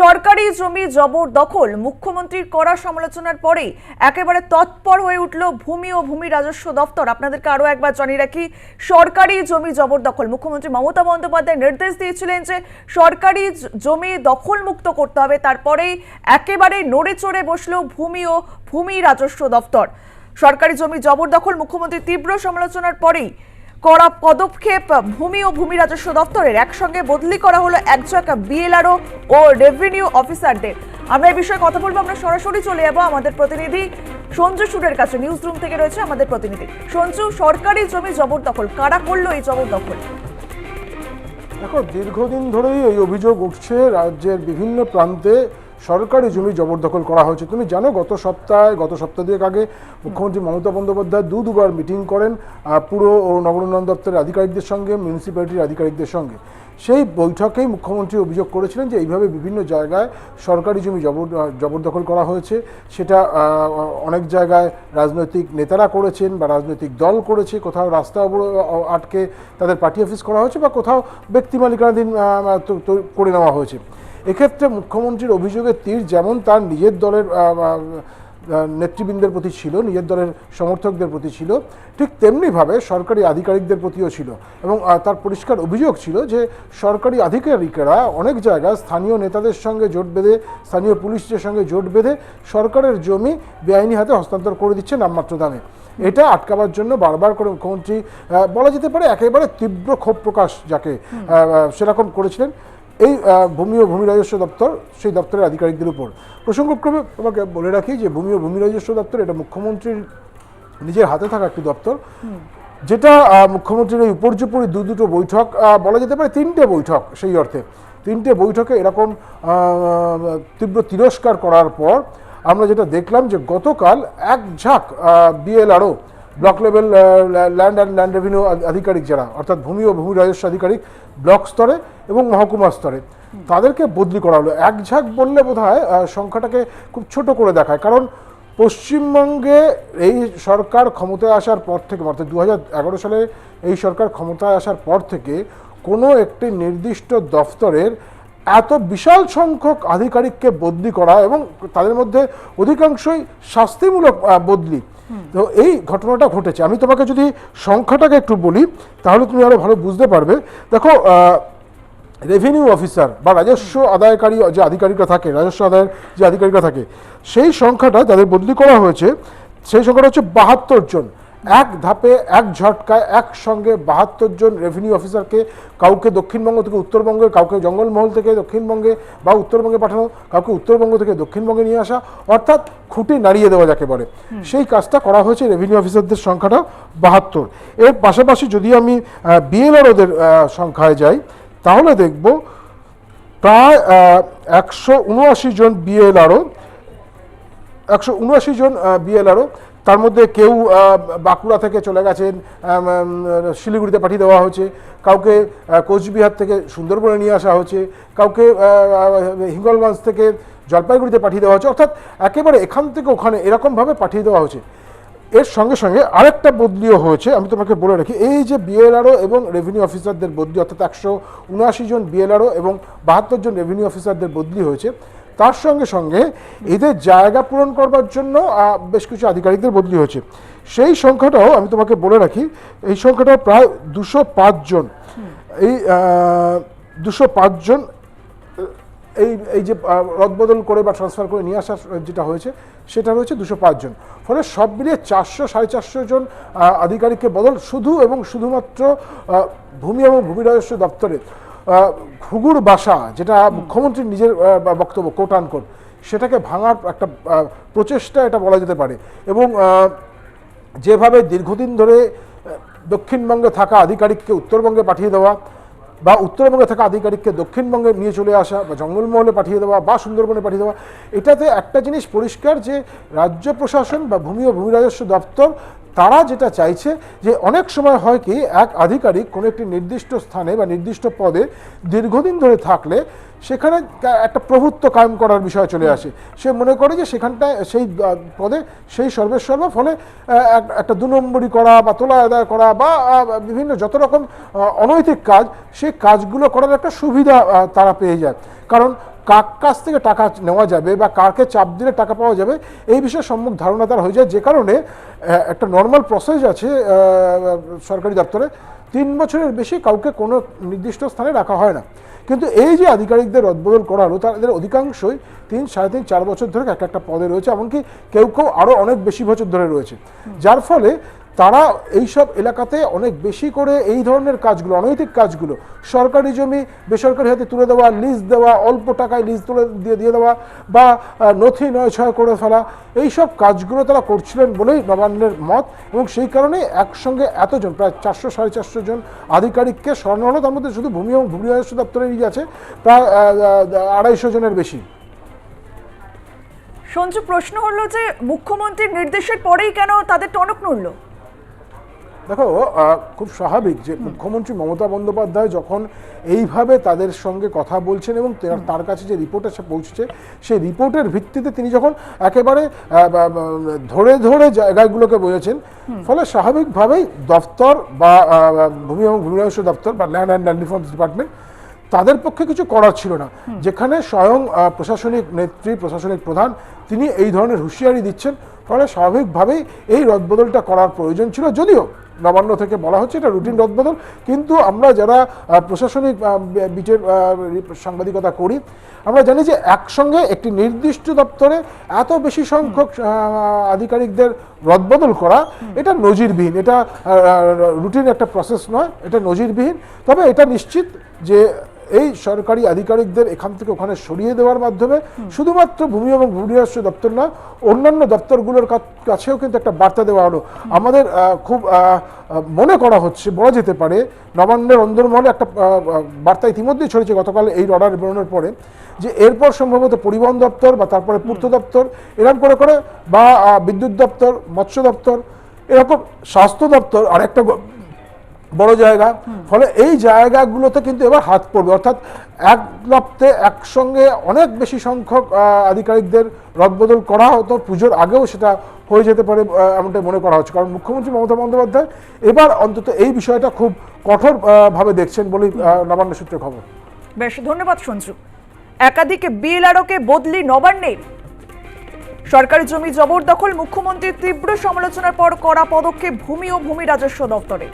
সরকারি জমি জবরদখল মুখ্যমন্ত্রীর কড়া সমালোচনার পরেই একেবারে তৎপর হয়ে উঠল ভূমি ও ভূমি রাজস্ব দপ্তর আপনাদেরকে আরও একবার জানিয়ে রাখি, সরকারি জমি জবরদখল মুখ্যমন্ত্রী মমতা বন্দ্যোপাধ্যায় নির্দেশ দিয়েছিলেন যে সরকারি জমি দখল মুক্ত করতে হবে। তারপরেই একেবারে নড়ে চড়ে বসল ভূমি ও ভূমি রাজস্ব দপ্তর সরকারি জমি জবরদখল মুখ্যমন্ত্রীর তীব্র সমালোচনার পরেই কড়া পদক্ষেপ, ভূমি ও ভূমি রাজস্ব দপ্তরের একসঙ্গে বদলি করা হলো একজন বিএলআরও ও রেভিনিউ অফিসারদের আমরা এই বিষয়ে কথা বলব, আমরা সরাসরি চলে যাব আমাদের প্রতিনিধি সঞ্জু সুরের কাছে। নিউজ রুম থেকে রয়েছে আমাদের প্রতিনিধি। সঞ্জু, সরকারি জমি জবরদখল কারা করল এই জবরদখল দেখো, দীর্ঘদিন ধরেই এই অভিযোগ উঠছে, রাজ্যের বিভিন্ন প্রান্তে সরকারি জমি জবরদখল করা হয়েছে। তুমি জানো, গত সপ্তাহে গত সপ্তাহ দুয়েক আগে মুখ্যমন্ত্রী মমতা বন্দ্যোপাধ্যায় দু দুবার মিটিং করেন পুর ও নগরোন্নয়ন দপ্তরের আধিকারিকদের সঙ্গে মিউনিসিপ্যালিটির আধিকারিকদের সঙ্গে। সেই বৈঠকেই মুখ্যমন্ত্রী অভিযোগ করেছিলেন যে, এইভাবে বিভিন্ন জায়গায় সরকারি জমি জবর জবরদখল করা হয়েছে। সেটা অনেক জায়গায় রাজনৈতিক নেতারা করেছেন বা রাজনৈতিক দল করেছে। কোথাও রাস্তা আটকে তাদের পার্টি অফিস করা হয়েছে বা কোথাও ব্যক্তি মালিকানাধীন করে নেওয়া হয়েছে। এক্ষেত্রে মুখ্যমন্ত্রীর অভিযোগের তীর যেমন তার নিজের দলের নেতৃবৃন্দের প্রতি ছিল নিজের দলের সমর্থকদের প্রতি ছিল ঠিক তেমনিভাবে সরকারি আধিকারিকদের প্রতিও ছিল এবং তার পরিষ্কার অভিযোগ ছিল যে সরকারি আধিকারিকেরা অনেক জায়গায় স্থানীয় নেতাদের সঙ্গে জোট বেঁধে স্থানীয় পুলিশের সঙ্গে জোট বেঁধে সরকারের জমি বেআইনি হাতে হস্তান্তর করে দিচ্ছে নামমাত্র দামে। এটা আটকাবার জন্য বারবার করে মুখ্যমন্ত্রী বলা যেতে পারে একেবারে তীব্র ক্ষোভ প্রকাশ যাকে সেরকম করেছিলেন। এই ভূমি ও ভূমি রাজস্ব দপ্তর সেই দপ্তরের আধিকারিকদের উপর। প্রসঙ্গক্রমে তোমাকে বলে রাখি যে ভূমি ও ভূমি রাজস্ব দপ্তর এটা মুখ্যমন্ত্রীর নিজের হাতে থাকা একটি দপ্তর। যেটা মুখ্যমন্ত্রীর এই উপর্যুপরি দু দুটো বৈঠক বলা যেতে পারে তিনটে বৈঠক সেই অর্থে। তিনটে বৈঠকে এরকম তীব্র তিরস্কার করার পর আমরা যেটা দেখলাম যে গতকাল এক ঝাঁক BLRO block level land and land revenue আধিকারিক যারা অর্থাৎ ভূমি ও ভূমি রাজস্ব আধিকারিক ব্লক স্তরে এবং মহকুমা স্তরে তাদেরকে বদলি করা হলো। এক ঝাঁক বললে বোধ হয় সংখ্যাটাকে খুব ছোট করে দেখায়। কারণ পশ্চিমবঙ্গে এই সরকার ক্ষমতায় আসার পর থেকে অর্থাৎ দু এগারো সালে এই সরকার ক্ষমতায় আসার পর থেকে কোনো একটি নির্দিষ্ট দফতরের এত বিশাল সংখ্যক আধিকারিককে বদলি করা এবং তাদের মধ্যে অধিকাংশই শাস্তিমূলক বদলি। তো এই ঘটনাটা ঘটেছে। আমি তোমাকে যদি সংখ্যাটাকে একটু বলি তাহলে তুমি আরও ভালো বুঝতে পারবে। দেখো রেভিনিউ অফিসার বা রাজস্ব আদায়কারী যে আধিকারিকরা থাকে রাজস্ব আদায়ের যে আধিকারিকরা থাকে সেই সংখ্যাটা যাদের বদলি করা হয়েছে সেই সংখ্যাটা হচ্ছে বাহাত্তর জন। এক ধাপে এক ঝটকায় একসঙ্গে বাহাত্তর জন রেভিনিউ অফিসারকে কাউকে দক্ষিণবঙ্গ থেকে উত্তরবঙ্গে কাউকে জঙ্গলমহল থেকে দক্ষিণবঙ্গে বা উত্তরবঙ্গে পাঠানো কাউকে উত্তরবঙ্গ থেকে দক্ষিণবঙ্গে নিয়ে আসা অর্থাৎ খুঁটি নাড়িয়ে দেওয়া যাকে বলে সেই কাজটা করা হয়েছে রেভিনিউ অফিসারদের সংখ্যাটা বাহাত্তর। এর পাশাপাশি যদি আমি বিএলআর ওদের সংখ্যায় যাই তাহলে দেখব প্রায় একশো উনআশি জন বিএলআরও একশো উনআশি জন বিএলআরও তার মধ্যে কেউ বাঁকুড়া থেকে চলে গেছেন শিলিগুড়িতে পাঠিয়ে দেওয়া হয়েছে। কাউকে কোচবিহার থেকে সুন্দরবনে নিয়ে আসা হয়েছে। কাউকে হিঙ্গলগঞ্জ থেকে জলপাইগুড়িতে পাঠিয়ে দেওয়া হয়েছে। অর্থাৎ একেবারে এখান থেকে ওখানে এরকমভাবে পাঠিয়ে দেওয়া হয়েছে। এর সঙ্গে সঙ্গে আরেকটা বদলিও হয়েছে। আমি তোমাকে বলে রাখি, এই যে বিএলআরও এবং রেভিনিউ অফিসারদের বদলি, অর্থাৎ একশো উনআশি জন বিএলআরও এবং বাহাত্তর জন রেভিনিউ অফিসারদের বদলি হয়েছে। তার সঙ্গে সঙ্গে এদের জায়গা পূরণ করবার জন্য বেশ কিছু আধিকারিকদের বদলি হয়েছে। সেই সংখ্যাটাও আমি তোমাকে বলে রাখি, এই সংখ্যাটাও প্রায় দুশো জন। এই দুশো জন এই এই যে রদবদল করে বা ট্রান্সফার করে নিয়ে আসা যেটা হয়েছে, সেটা রয়েছে দুশো জন। ফলে সব মিলিয়ে চারশো, সাড়ে চারশো জন আধিকারিককে বদল শুধু এবং শুধুমাত্র ভূমি এবং ভূমি রাজস্ব দপ্তরে। ঘুঘুর বাসা, যেটা মুখ্যমন্ত্রীর নিজের বক্তব্য কোট সেটাকে ভাঙার একটা প্রচেষ্টা এটা বলা যেতে পারে। এবং যেভাবে দীর্ঘদিন ধরে দক্ষিণবঙ্গে থাকা আধিকারিককে উত্তরবঙ্গে পাঠিয়ে দেওয়া, বা উত্তরবঙ্গে থাকা আধিকারিককে দক্ষিণবঙ্গে নিয়ে চলে আসা, বা জঙ্গলমহলে পাঠিয়ে দেওয়া, বা সুন্দরবনে পাঠিয়ে দেওয়া, এটাতে একটা জিনিস পরিষ্কার যে, রাজ্য প্রশাসন বা ভূমি ও ভূমি রাজস্ব দপ্তর তারা যেটা চাইছে যে অনেক সময় হয় কি, এক আধিকারিক কোনো একটি নির্দিষ্ট স্থানে বা নির্দিষ্ট পদে দীর্ঘদিন ধরে থাকলে সেখানে একটা প্রভুত্ব কায়েম করার বিষয় চলে আসে। সে মনে করে যে সেখানটায় সেই পদে সেই সর্বেসর্বা ফলে এক- একটা দু নম্বরি করা বা তোলা আদায় করা বা বিভিন্ন যত রকম অনৈতিক কাজ, সেই কাজগুলো করার একটা সুবিধা তারা পেয়ে যায়। কারণ কার কাছ থেকে টাকা নেওয়া যাবে বা কারকে চাপ দিলে টাকা পাওয়া যাবে, এই বিষয়ে সম্মুখ ধারণা তার হয়ে যায় যে কারণে একটা নর্মাল প্রসেস আছে সরকারি দপ্তরে, তিন বছরের বেশি কাউকে কোনো নির্দিষ্ট স্থানে রাখা হয় না। কিন্তু এই যে আধিকারিকদের রদবদল করা হলো তাদের অধিকাংশই তিন, সাড়ে তিন, চার বছর ধরে একটা একটা পদে রয়েছে, এমনকি কেউ কেউ আরও অনেক বেশি বছর ধরে রয়েছে। যার ফলে তারা এইসব এলাকাতে অনেক বেশি করে এই ধরনের কাজগুলো, অনৈতিক কাজগুলো, সরকারি জমি, বেসরকারি হাতে তুলে দেওয়া লিজ দেওয়া, অল্প টাকায় লিজ তুলে দিয়ে দিয়ে দেওয়া বা নথি নয় ছয় করে ফেলা, এইসব কাজগুলো তারা করছিলেন বলেই নবান্নের মত এবং সেই কারণে একসঙ্গে এতজন, প্রায় চারশো, সাড়ে চারশো জন আধিকারিককে সরানো হলো। তার মধ্যে শুধু ভূমি এবং ভূমি রাজস্ব দপ্তরেরই আছে, প্রায় আড়াইশো জনের বেশি। সঞ্জু, প্রশ্ন হলো যে মুখ্যমন্ত্রীর নির্দেশের পরেই কেন তাদের টনক নড়ল? দেখো খুব স্বাভাবিক যে মুখ্যমন্ত্রী মমতা বন্দ্যোপাধ্যায় যখন এইভাবে তাদের সঙ্গে কথা বলছেন এবং তার- কাছে যে রিপোর্ট এসে পৌঁছেছে সেই রিপোর্টের ভিত্তিতে তিনি যখন একেবারে ধরে ধরে জায়গাগুলোকে বোঝাচ্ছেন ফলে স্বাভাবিকভাবেই দপ্তর বা ভূমি এবং ভূমি রাজস্ব দপ্তর বা land and land reforms department তাদের পক্ষে কিছু করার ছিল না। যেখানে স্বয়ং প্রশাসনিক নেত্রী প্রশাসনিক প্রধান তিনি এই ধরনের হুঁশিয়ারি দিচ্ছেন ফলে স্বাভাবিকভাবেই এই রদবদলটা করার প্রয়োজন ছিল। যদিও নবান্ন থেকে বলা হচ্ছে এটা রুটিন রদবদল কিন্তু আমরা যারা প্রশাসনিক বিটের সাংবাদিকতা করি আমরা জানি যে একসঙ্গে একটি নির্দিষ্ট দপ্তরে এত বেশি সংখ্যক আধিকারিকদের রদবদল করা এটা নজিরবিহীন। এটা রুটিন একটা প্রসেস নয় এটা নজিরবিহীন। তবে এটা নিশ্চিত যে এই সরকারি আধিকারিকদের এখান থেকে ওখানে সরিয়ে দেওয়ার মাধ্যমে শুধুমাত্র ভূমি এবং ভূমি রাজস্ব দপ্তর না, অন্যান্য দপ্তরগুলোর কাছেও কিন্তু একটা বার্তা দেওয়া হলো। আমাদের খুব মনে করা হচ্ছে, বলা যেতে পারে, নবান্নের অন্দরমহলে একটা বার্তা ইতিমধ্যেই ছড়িয়েছে গতকাল এই অর্ডার বেরোনোর পরে, যে এরপর সম্ভবত পরিবহন দপ্তর বা তারপরে পূর্ত দপ্তর, এরকম করে করে বা বিদ্যুৎ দপ্তর, মৎস্য দপ্তর, এরকম স্বাস্থ্য দপ্তর, আরেকটা গ- বড় জায়গা। ফলে এই জায়গাগুলোতে কিন্তু এবার হাত পড়বে। অর্থাৎ এক লপ্তে একসঙ্গে অনেক বেশি সংখ্যক আধিকারিকদের রদবদল করা হতো, পুজোর আগেও সেটা হয়ে যেতে পারে এমনটাই মনে করা হচ্ছে। কারণ মুখ্যমন্ত্রী মমতা বন্দ্যোপাধ্যায় এবার অন্তত এই বিষয়টা খুব কঠোরভাবে দেখছেন বলেই নবান্ন সূত্রে খবর। বেশ, ধন্যবাদ সঞ্জু একাধিক বিএলআরওকে বদলি নবান্নের? সরকারি জমি জবরদখল মুখ্যমন্ত্রীর তীব্র সমালোচনার পর করা পদক্ষেপ, ভূমি ও ভূমি রাজস্ব দপ্তরে